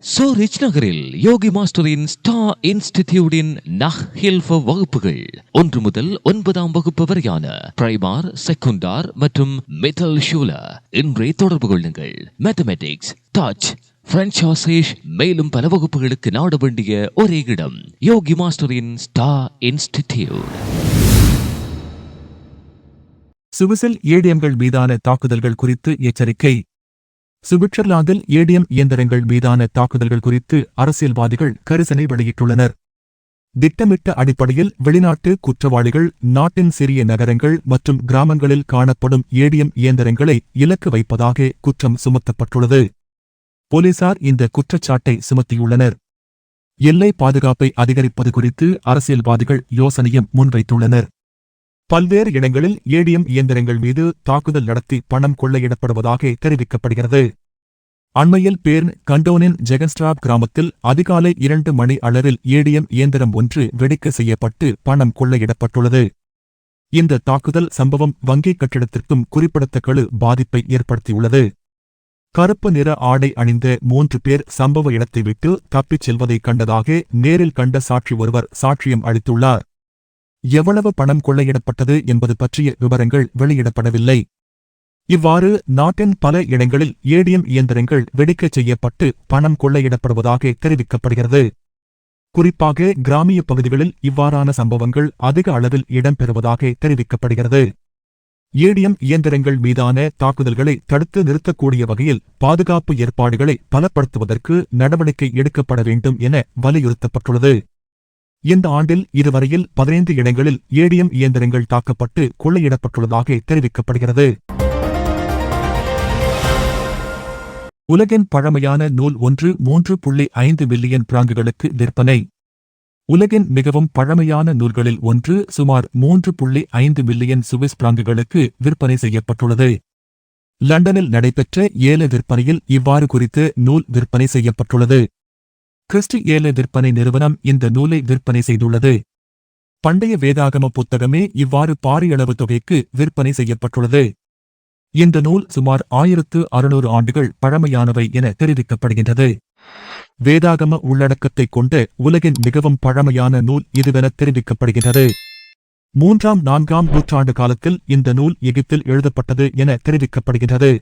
சோரிச் நகரில் யோகி மாஸ்டரின் ஸ்டா இன்ஸ்டிடியூடின் நஹ் ஹில்ஃப வகுப்புகள். ஒன்று முதல் ஒன்பதாம் வகுப்பு வரையான பிரைமார் செகுண்டார் மற்றும் மெட்டல் ஷூல. இன்றே தொடர்பு கொள்ளுங்கள். மேத்தமெட்டிக்ஸ் டச் பிரெஞ்ச் ஆசேஷ் மேலும் பல வகுப்புகளுக்கு நாட வேண்டிய ஒரே இடம் யோகி மாஸ்டரின் ஸ்டா இன்ஸ்டிடியூட். சுவிசில் ஏடிஎம்கள் மீதான தாக்குதல்கள் குறித்து எச்சரிக்கை சுவிட்சர்லாந்தில் ஏடிஎம் இயந்திரங்கள் மீதான தாக்குதல்கள் குறித்து அரசியல்வாதிகள் கரிசனை வெளியிட்டுள்ளனர். திட்டமிட்ட அடிப்படையில் வெளிநாட்டு குற்றவாளிகள் நாட்டின் சிறிய நகரங்கள் மற்றும் கிராமங்களில் காணப்படும் ஏடிஎம் இயந்திரங்களை இலக்கு வைப்பதாக குற்றம் சுமத்தப்பட்டுள்ளது. போலீசார் இந்த குற்றச்சாட்டை சுமத்தியுள்ளனர். எல்லை பாதுகாப்பை அதிகரிப்பது குறித்து அரசியல்வாதிகள் யோசனையும் முன்வைத்துள்ளனர். பல்வேறு இடங்களில் ஏடிஎம் இயந்திரங்கள் மீது தாக்குதல் நடத்தி பணம் கொள்ளையிடப்படுவதாக தெரிவிக்கப்படுகிறது. அண்மையில் பேர்ன் கண்டோனின் ஜெகன்ஸ்ட்ராப் கிராமத்தில் அதிகாலை இரண்டு மணி அளவில் ஏடிஎம் இயந்திரம் ஒன்று வெடிக்க செய்யப்பட்டு பணம் கொள்ளையிடப்பட்டுள்ளது. இந்த தாக்குதல் சம்பவம் வங்கி கட்டிடத்திற்கும் குறிப்பிடத்தக்கழு பாதிப்பை ஏற்படுத்தியுள்ளது. கருப்பு நிற ஆடை அணிந்த மூன்று பேர் சம்பவ இடத்தை விட்டு தப்பிச் செல்வதைக் கண்டதாக நேரில் கண்ட சாட்சி ஒருவர் சாட்சியம் அளித்துள்ளார். எவ்வளவு பணம் கொள்ளையிடப்பட்டது என்பது பற்றிய விவரங்கள் வெளியிடப்படவில்லை. இவ்வாறு நாட்டின் பல இடங்களில் ஏடிஎம் இயந்திரங்கள் வெடிக்கச் செய்யப்பட்டு பணம் கொள்ளையிடப்படுவதாக தெரிவிக்கப்படுகிறது. குறிப்பாக கிராமிய பகுதிகளில் இவ்வாறான சம்பவங்கள் அதிக அளவில் இடம்பெறுவதாக தெரிவிக்கப்படுகிறது. ஏடிஎம் இயந்திரங்கள் மீதான தாக்குதல்களை தடுத்து நிறுத்தக்கூடிய வகையில் பாதுகாப்பு ஏற்பாடுகளை பலப்படுத்துவதற்கு நடவடிக்கை எடுக்கப்பட வேண்டும் என வலியுறுத்தப்பட்டுள்ளது. இந்த ஆண்டில் இதுவரையில் பதினைந்து இடங்களில் ஏடிஎம் இயந்திரங்கள் தாக்கப்பட்டு கொள்ளையிடப்பட்டுள்ளதாக தெரிவிக்கப்படுகிறது. உலகின் பழமையான நூல் ஒன்று மூன்று புள்ளி ஐந்து மில்லியன் பிராங்குகளுக்கு விற்பனை. உலகின் மிகவும் பழமையான நூல்களில் ஒன்று சுமார் மூன்று புள்ளி ஐந்து மில்லியன் சுவிஸ் பிராங்குகளுக்கு விற்பனை செய்யப்பட்டுள்ளது. லண்டனில் நடைபெற்ற ஏல விற்பனையில் இவ்வாறு குறித்து நூல் விற்பனை செய்யப்பட்டுள்ளது. கிறிஸ்டி ஏல விற்பனை நிறுவனம் இந்த நூலை விற்பனை செய்துள்ளது. பண்டைய வேதாகம புத்தகமே இவ்வாறு பாரியளவு தொகைக்கு விற்பனை செய்யப்பட்டுள்ளது. இந்த நூல் சுமார் ஆயிரத்து அறுநூறு ஆண்டுகள் பழமையானவை என தெரிவிக்கப்படுகின்றது. வேதாகம உள்ளடக்கத்தை கொண்ட உலகின் மிகவும் பழமையான நூல் இதுவென தெரிவிக்கப்படுகின்றது. மூன்றாம் நான்காம் நூற்றாண்டு காலத்தில் இந்த நூல் எகிப்தில் எழுதப்பட்டது என தெரிவிக்கப்படுகின்றது.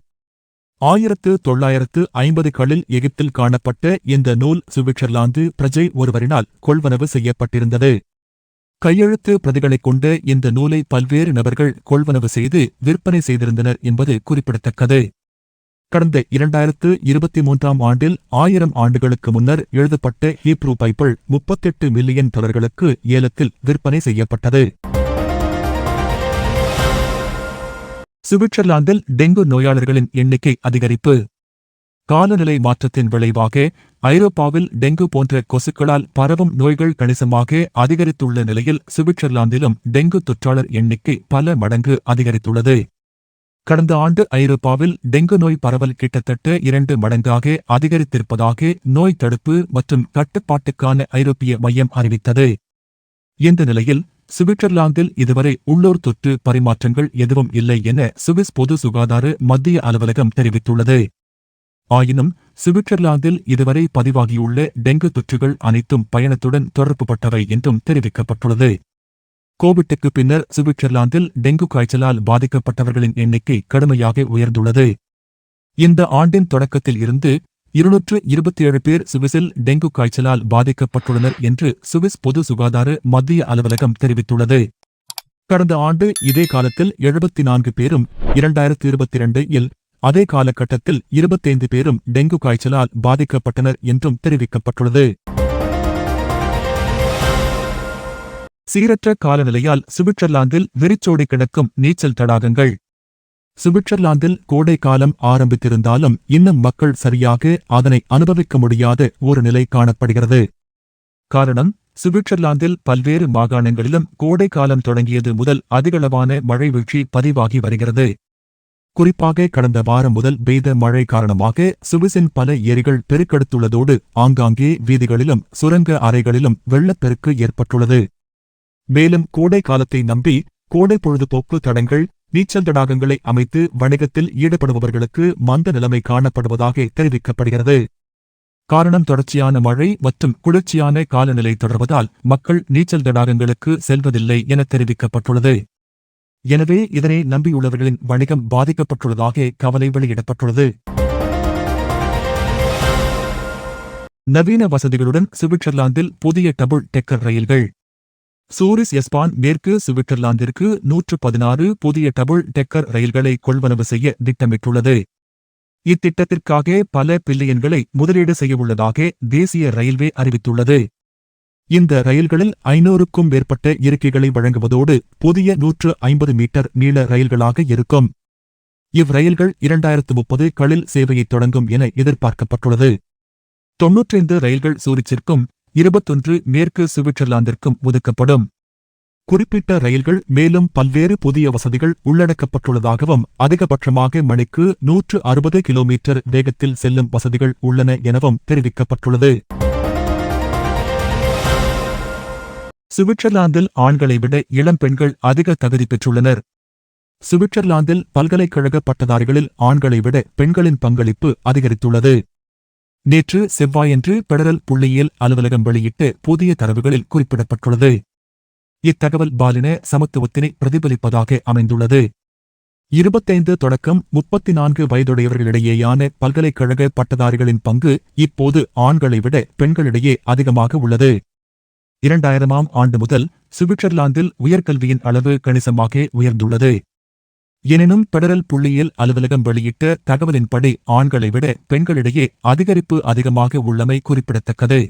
ஆயிரத்து தொள்ளாயிரத்து ஐம்பதுகளில் எகிப்தில் காணப்பட்ட இந்த நூல் சுவிட்சர்லாந்து பிரஜை ஒருவரினால் கொள்வனவு செய்யப்பட்டிருந்தது. கையெழுத்து பிரதிகளைக் கொண்டு இந்த நூலை பல்வேறு நபர்கள் கொள்வனவு செய்து விற்பனை செய்திருந்தனர் என்பது குறிப்பிடத்தக்கது. கடந்த இரண்டாயிரத்து இருபத்தி மூன்றாம் ஆண்டில் ஆயிரம் ஆண்டுகளுக்கு முன்னர் எழுதப்பட்ட ஹீப்ரூ பைபிள் முப்பத்தெட்டு மில்லியன் டாலர்களுக்கு ஏலத்தில் விற்பனை செய்யப்பட்டது. சுவிட்சர்லாந்தில் டெங்கு நோயாளர்களின் எண்ணிக்கை அதிகரிப்பு. காலநிலை மாற்றத்தின் விளைவாக ஐரோப்பாவில் டெங்கு போன்ற கொசுக்களால் பரவும் நோய்கள் கணிசமாக அதிகரித்துள்ள நிலையில் சுவிட்சர்லாந்திலும் டெங்கு தொற்றாளர் எண்ணிக்கை பல மடங்கு அதிகரித்துள்ளது. கடந்த ஆண்டு ஐரோப்பாவில் டெங்கு நோய் பரவல் கிட்டத்தட்ட இரண்டு மடங்காக அதிகரித்திருப்பதாக நோய் தடுப்பு மற்றும் கட்டுப்பாட்டுக்கான ஐரோப்பிய மையம் அறிவித்தது. இந்த நிலையில் சுவிட்சர்லாந்தில் இதுவரை உள்ளூர் தொற்று பரிமாற்றங்கள் எதுவும் இல்லை என சுவிஸ் பொது சுகாதார மத்திய அலுவலகம் தெரிவித்துள்ளது. ஆயினும் சுவிட்சர்லாந்தில் இதுவரை பதிவாகியுள்ள டெங்கு தொற்றுகள் அனைத்தும் பயணத்துடன் தொடர்புபட்டவை என்றும் தெரிவிக்கப்பட்டுள்ளது. கோவிட்டுக்கு பின்னர் சுவிட்சர்லாந்தில் டெங்கு காய்ச்சலால் பாதிக்கப்பட்டவர்களின் எண்ணிக்கை கடுமையாக உயர்ந்துள்ளது. இந்த ஆண்டின் தொடக்கத்தில் இருந்து இருநூற்று இருபத்தி ஏழு பேர் சுவிஸில் டெங்கு காய்ச்சலால் பாதிக்கப்பட்டுள்ளனர் என்று சுவிஸ் பொது சுகாதார மத்திய அலுவலகம் தெரிவித்துள்ளது. கடந்த ஆண்டு இதே காலத்தில் எழுபத்தி நான்கு பேரும் இரண்டாயிரத்தி இருபத்தி இரண்டு இல் அதே காலகட்டத்தில் இருபத்தைந்து பேரும் டெங்கு காய்ச்சலால் பாதிக்கப்பட்டனர் என்றும் தெரிவிக்கப்பட்டுள்ளது. சீரற்ற காலநிலையால் சுவிட்சர்லாந்தில் வெறிச்சோடி கிடக்கும் நீச்சல் தடாகங்கள். சுவிட்சர்லாந்தில் கோடை காலம் ஆரம்பித்திருந்தாலும் இன்னும் மக்கள் சரியாக அதனை அனுபவிக்க முடியாத ஒரு நிலை காணப்படுகிறது. காரணம் சுவிட்சர்லாந்தில் பல்வேறு மாகாணங்களிலும் கோடை காலம் தொடங்கியது முதல் அதிகளவான மழை வீழ்ச்சி பதிவாகி வருகிறது. குறிப்பாக கடந்த வாரம் முதல் பெய்த மழை காரணமாக சுவிசின் பல ஏரிகள் பெருக்கெடுத்துள்ளதோடு ஆங்காங்கே வீதிகளிலும் சுரங்க அறைகளிலும் வெள்ளப்பெருக்கு ஏற்பட்டுள்ளது. மேலும் கோடை காலத்தை நம்பி கோடை பொழுதுபோக்கு தடங்கள் நீச்சல் தடாகங்களை அமைத்து வணிகத்தில் ஈடுபடுபவர்களுக்கு மந்த நிலைமை காணப்படுவதாக தெரிவிக்கப்படுகிறது. காரணம் தொடர்ச்சியான மழை மற்றும் குளிர்ச்சியான காலநிலை தொடர்வதால் மக்கள் நீச்சல் தடாகங்களுக்கு செல்வதில்லை என தெரிவிக்கப்பட்டுள்ளது. எனவே இதனை நம்பியுள்ளவர்களின் வணிகம் பாதிக்கப்பட்டுள்ளதாக கவலை வெளியிடப்பட்டுள்ளது. நவீன வசதிகளுடன் சுவிட்சர்லாந்தில் புதிய டபுள் டெக்கர் ரயில்கள். சூரிஸ் எஸ்பான் மேற்கு சுவிட்சர்லாந்திற்கு நூற்று பதினாறு புதிய டபுள் டெக்கர் ரயில்களை கொள்வனவு செய்ய திட்டமிட்டுள்ளது. இத்திட்டத்திற்காக பல பில்லியன்களை முதலீடு செய்யவுள்ளதாக தேசிய ரயில்வே அறிவித்துள்ளது. இந்த ரயில்களில் ஐநூறுக்கும் மேற்பட்ட இருக்கைகளை வழங்குவதோடு புதிய நூற்று ஐம்பது மீட்டர் நீள ரயில்களாக இருக்கும். இவ்ரயில்கள் இரண்டாயிரத்து முப்பது களில் சேவையை தொடங்கும் என எதிர்பார்க்கப்பட்டுள்ளது. தொன்னூற்றைந்து ரயில்கள் சூரிச்சிற்கும் இருபத்தொன்று மேற்கு சுவிட்சர்லாந்திற்கும் ஒதுக்கப்படும். குறிப்பிட்ட ரயில்கள் மேலும் பல்வேறு புதிய வசதிகள் உள்ளடக்கப்பட்டுள்ளதாகவும் அதிகபட்சமாக மணிக்கு நூற்று அறுபது கிலோமீட்டர் வேகத்தில் செல்லும் வசதிகள் உள்ளன எனவும் தெரிவிக்கப்பட்டுள்ளது. சுவிட்சர்லாந்தில் ஆண்களை விட இளம் பெண்கள் அதிக தகுதி பெற்றுள்ளனர். சுவிட்சர்லாந்தில் பல்கலைக்கழக பட்டதாரிகளில் ஆண்களை விட பெண்களின் பங்களிப்பு அதிகரித்துள்ளது. நேற்று செவ்வாயன்று பெடரல் புள்ளியியல் அலுவலகம் வெளியிட்ட புதிய தரவுகளில் குறிப்பிடப்பட்டுள்ளது. இத்தகவல் பாலின சமத்துவத்தினை பிரதிபலிப்பதாக அமைந்துள்ளது. இருபத்தைந்து தொடக்கம் முப்பத்தி நான்கு வயதுடையவர்களிடையேயான பல்கலைக்கழக பட்டதாரிகளின் பங்கு இப்போது ஆண்களை விட பெண்களிடையே அதிகமாக உள்ளது. இரண்டாயிரமாம் ஆண்டு முதல் சுவிட்சர்லாந்தில் உயர்கல்வியின் அளவு கணிசமாக உயர்ந்துள்ளது. எனினும் பெடரல் புள்ளியியல் அலுவலகம் வெளியிட்ட தகவலின்படி ஆண்களை விட பெண்களிடையே அதிகரிப்பு அதிகமாக உள்ளமை குறிப்பிடத்தக்கது.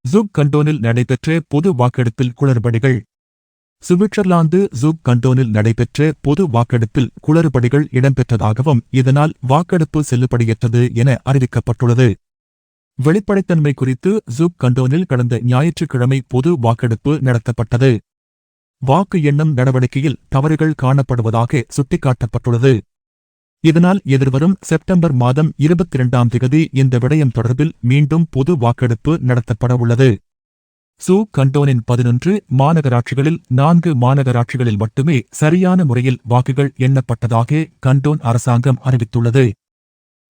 ஜூக் கண்டோனில் நடைபெற்ற பொது வாக்கெடுப்பில் குளறுபடிகள். சுவிட்சர்லாந்து ஜூப் கண்டோனில் நடைபெற்ற பொது வாக்கெடுப்பில் குளறுபடிகள் இடம்பெற்றதாகவும் இதனால் வாக்கெடுப்பு செல்லுபடியற்றது என அறிவிக்கப்பட்டுள்ளது. வெளிப்படைத்தன்மை குறித்து ஜூப் கண்டோனில் கடந்த ஞாயிற்றுக்கிழமை பொது வாக்கெடுப்பு நடத்தப்பட்டது. வாக்கு எண்ணும் நடவடிக்கையில் தவறுகள் காணப்படுவதாக சுட்டிக்காட்டப்பட்டுள்ளது. இதனால் எதிர்வரும் செப்டம்பர் மாதம் இருபத்தி இரண்டாம் திகதி இந்த விடயம் தொடர்பில் மீண்டும் பொது வாக்கெடுப்பு நடத்தப்படவுள்ளது சூ கண்டோனின் பதினொன்று மாநகராட்சிகளில் நான்கு மாநகராட்சிகளில் மட்டுமே சரியான முறையில் வாக்குகள் எண்ணப்பட்டதாக கண்டோன் அரசாங்கம் அறிவித்துள்ளது.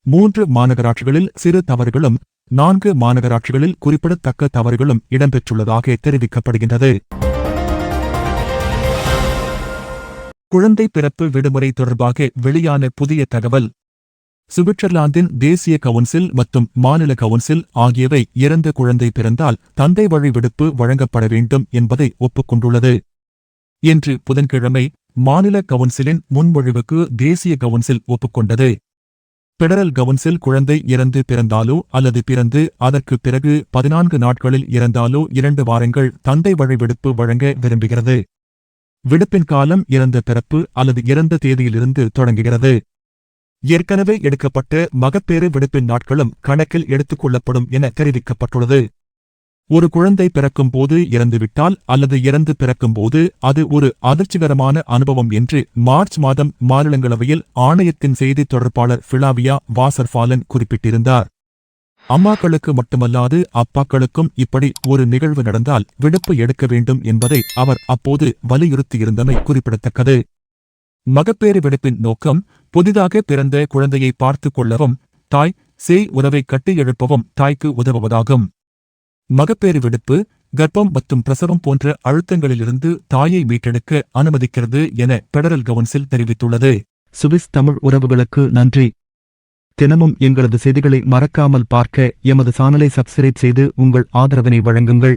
மூன்று மாநகராட்சிகளில் சிறு தவறுகளும் நான்கு மாநகராட்சிகளில் குறிப்பிடத்தக்க தவறுகளும் இடம்பெற்றுள்ளதாக தெரிவிக்கப்படுகின்றது. குழந்தை பிறப்பு விடுமுறை தொடர்பாக வெளியான புதிய தகவல். சுவிட்சர்லாந்தின் தேசிய கவுன்சில் மற்றும் மாநில கவுன்சில் ஆகியவை இறந்த குழந்தை பிறந்தால் தந்தை வழி விடுப்பு வழங்கப்பட வேண்டும் என்பதை ஒப்புக்கொண்டுள்ளது. இன்று புதன்கிழமை மாநில கவுன்சிலின் முன்மொழிவுக்கு தேசிய கவுன்சில் ஒப்புக்கொண்டது. பெடரல் கவுன்சில் குழந்தை இறந்து பிறந்தாலோ அல்லது பிறந்து அதற்கு பிறகு பதினான்கு நாட்களில் இறந்தாலோ இரண்டு வாரங்கள் தந்தை வழி விடுப்பு வழங்க விரும்புகிறது. விடுப்பின் காலம் இறந்த பிறப்பு அல்லது இறந்த தேதியிலிருந்து தொடங்குகிறது. ஏற்கனவே எடுக்கப்பட்ட மகப்பேறு விடுப்பின் நாட்களும் கணக்கில் எடுத்துக் கொள்ளப்படும் என தெரிவிக்கப்பட்டுள்ளது. ஒரு குழந்தை பிறக்கும் போது இறந்துவிட்டால் அல்லது இறந்து பிறக்கும் போது அது ஒரு அதிர்ச்சிகரமான அனுபவம் என்று மார்ச் மாதம் மாநிலங்களவையில் ஆணையத்தின் செய்தித் தொடர்பாளர் ஃபிளாவியா வாசர்ஃபாலன் குறிப்பிட்டிருந்தார். அம்மாக்களுக்கு மட்டுமல்லாது அப்பாக்களுக்கும் இப்படி ஒரு நிகழ்வு நடந்தால் விடுப்பு எடுக்க வேண்டும் என்பதை அவர் அப்போது வலியுறுத்தியிருந்தமை குறிப்பிடத்தக்கது. மகப்பேறு விடுப்பின் நோக்கம் புதிதாக பிறந்த குழந்தையை பார்த்துக் கொள்ளவும் தாய் சேய் உறவை கட்டியெழுப்பவும் தாய்க்கு உதவுவதாகும். மகப்பேறு விடுப்பு கர்ப்பம் மற்றும் பிரசவம் போன்ற அழுத்தங்களிலிருந்து தாயை மீட்டெடுக்க அனுமதிக்கிறது என பெடரல் கவுன்சில் தெரிவித்துள்ளது. சுவிஸ் தமிழ் உறவுகளுக்கு நன்றி. தினமும் எங்களது செய்திகளை மறக்காமல் பார்க்க எமது சானலை சப்ஸ்கிரைப் செய்து உங்கள் ஆதரவினை வழங்குங்கள்.